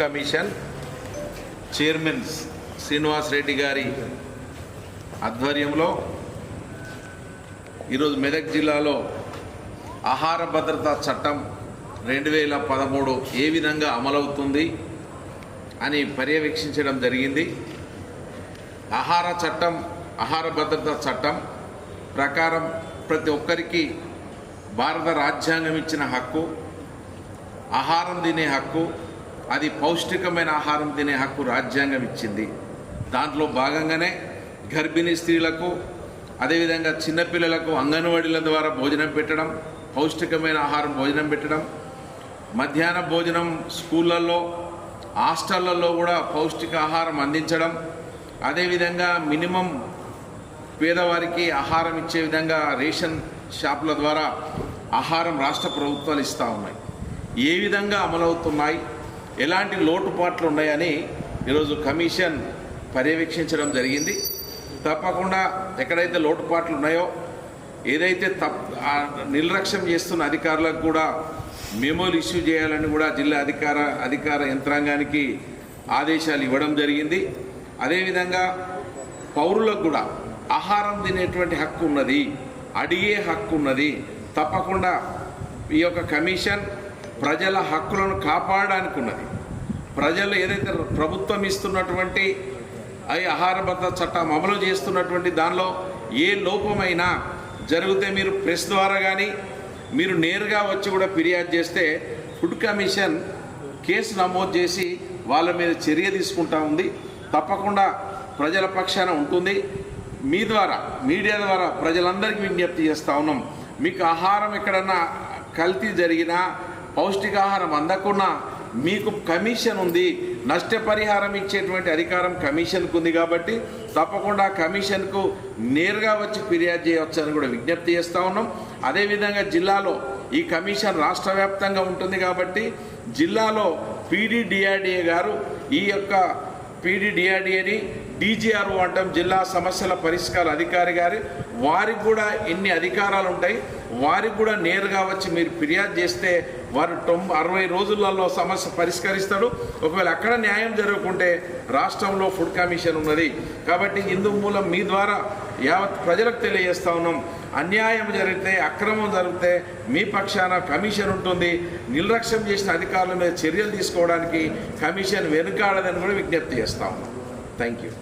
Commission chairman Srinivas Reddy గారి ఆధ్వర్యంలో ఈరోజు మెదక్ జిల్లాలో ఆహార భద్రతా చట్టం రెండు వేల పదమూడు ఏ విధంగా అమలవుతుంది అని పర్యవేక్షించడం జరిగింది. ఆహార చట్టం ఆహార భద్రతా చట్టం ప్రకారం ప్రతి ఒక్కరికి భారత రాజ్యాంగం ఇచ్చిన హక్కు ఆహారం తినే హక్కు అది పౌష్టికమైన ఆహారం తినే హక్కు రాజ్యాంగం ఇచ్చింది. దాంట్లో భాగంగానే గర్భిణీ స్త్రీలకు అదేవిధంగా చిన్నపిల్లలకు అంగన్వాడీల ద్వారా భోజనం పెట్టడం పౌష్టికమైన ఆహారం భోజనం పెట్టడం మధ్యాహ్న భోజనం స్కూళ్ళల్లో హాస్టళ్ళలో కూడా పౌష్టిక ఆహారం అందించడం అదేవిధంగా మినిమం పేదవారికి ఆహారం ఇచ్చే విధంగా రేషన్ షాపుల ద్వారా ఆహారం రాష్ట్ర ప్రభుత్వాలు ఇస్తూ ఉన్నాయి. ఏ విధంగా అమలవుతున్నాయి? ఎలాంటి లోటుపాట్లు ఉన్నాయని ఈరోజు కమిషన్ పర్యవేక్షించడం జరిగింది. తప్పకుండా ఎక్కడైతే లోటుపాట్లు ఉన్నాయో ఏదైతే తప్ నిర్లక్ష్యం చేస్తున్న అధికారులకు కూడా మెమోలు ఇష్యూ చేయాలని కూడా జిల్లా అధికార అధికార యంత్రాంగానికి ఆదేశాలు ఇవ్వడం జరిగింది. అదేవిధంగా పౌరులకు కూడా ఆహారం తినేటువంటి హక్కు ఉన్నది అడిగే హక్కు ఉన్నది. తప్పకుండా ఈ యొక్క కమిషన్ ప్రజల హక్కులను కాపాడడానికి ఉన్నది ప్రజలు ఏదైతే ప్రభుత్వం ఇస్తున్నటువంటి అవి ఆహార భద్రత చట్టం అమలు చేస్తున్నటువంటి దానిలో ఏ లోపమైనా జరిగితే మీరు ప్రెస్ ద్వారా కానీ మీరు నేరుగా వచ్చి కూడా ఫిర్యాదు చేస్తే ఫుడ్ కమిషన్ కేసు నమోదు చేసి వాళ్ళ మీద చర్య తీసుకుంటా ఉంది. తప్పకుండా ప్రజల పక్షాన ఉంటుంది. మీ ద్వారా మీడియా ద్వారా ప్రజలందరికీ విజ్ఞప్తి చేస్తూ ఉన్నాం. మీకు ఆహారం ఎక్కడన్నా కల్తీ జరిగినా పౌష్టికాహారం అందకుండా మీకు కమిషన్ ఉంది. నష్టపరిహారం ఇచ్చేటువంటి అధికారం కమిషన్కు ఉంది కాబట్టి తప్పకుండా కమిషన్కు నేరుగా వచ్చి ఫిర్యాదు చేయవచ్చు అని కూడా విజ్ఞప్తి చేస్తూ ఉన్నాం. అదేవిధంగా జిల్లాలో ఈ కమిషన్ రాష్ట్ర వ్యాప్తంగా ఉంటుంది కాబట్టి జిల్లాలో పీడీడిఆర్డీఏ గారు ఈ యొక్క పీడీడిఆర్డీఏని డీజీఆర్ఓ అంటాం జిల్లా సమస్యల పరిష్కార అధికారి గారి వారికి కూడా ఎన్ని అధికారాలు ఉంటాయి వారికి కూడా నేరుగా వచ్చి మీరు ఫిర్యాదు చేస్తే వారు తొంభై అరవై రోజులలో సమస్య పరిష్కరిస్తాడు ఒకవేళ అక్కడ న్యాయం జరగకుంటే రాష్ట్రంలో ఫుడ్ కమిషన్ ఉన్నది. కాబట్టి ఇందు మూలం మీ ద్వారా యావత్ ప్రజలకు తెలియజేస్తా ఉన్నాం. అన్యాయం జరిగితే అక్రమం జరిగితే మీ పక్షాన కమిషన్ ఉంటుంది. నిర్లక్ష్యం చేసిన అధికారుల మీద చర్యలు తీసుకోవడానికి కమిషన్ వెనుకాడదని కూడా విజ్ఞప్తి చేస్తా ఉన్నాం. Thank you